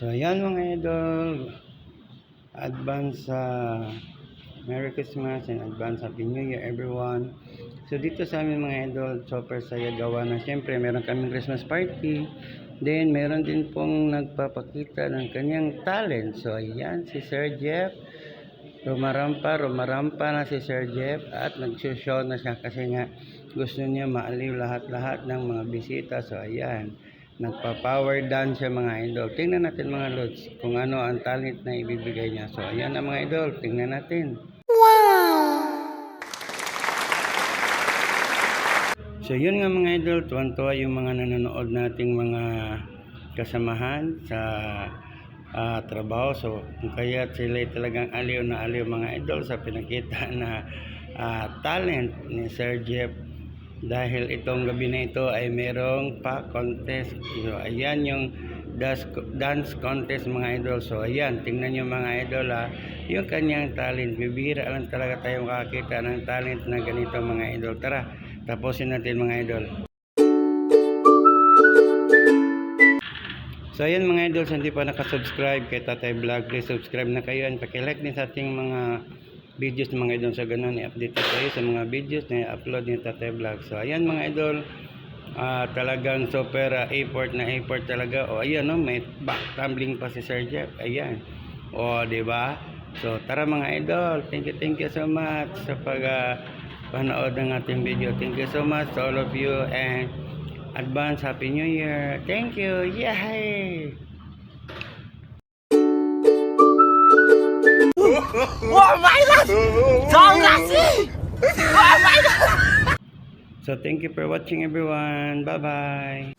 So, ayan mga idol. Advance sa Merry Christmas and advance Happy New Year everyone. So, dito sa amin mga idol, super saya gawa na. Siyempre, meron kaming Christmas party. Then, meron din pong nagpapakita ng kanyang talent. So, ayan, si Sir Jeff. Rumarampa, rumarampa na si Sir Jeff at nagsushow na siya kasi nga gusto niya maaliw lahat-lahat ng mga bisita. So, ayan. Nagpa-power dance siya mga idol. Tingnan natin mga lods kung ano ang talent na ibibigay niya. So, ayan na mga idol. Tingnan natin. So, yun nga mga idol. Tuwan-tuwa yung mga nanonood nating mga kasamahan sa ah, trabaho. So, kaya sila talagang aliw na aliw mga idol sa pinakita na ah, talent ni Sir Jeff dahil itong gabi na ito ay merong pa contest. So, ayan yung dance, dance contest mga idol. So, ayan, tingnan nyo mga idol ha, yung kanyang talent. Bibira lang talaga tayong kakita ng talent na ganito mga idol. Tara, tapusin natin mga idol. So ayan mga idol, hindi pa nakasubscribe kay Tatay Vlog, please subscribe na kayo and pakilike din sa ating mga videos mga idol sa ganun, i-update ko kayo sa mga videos na i-upload ni Tatay Vlog. So ayan mga idol, ah, talagang super ah, effort na effort talaga. O ayan no, may back tumbling pa si Sir Jeff. Ayan. O, di ba? So tara mga idol, thank you, thank you so much sa pag ah, panood ng ating video. Thank you so much to all of you and advance Happy New Year. Thank you. Yay! So thank you for watching everyone. Bye-bye.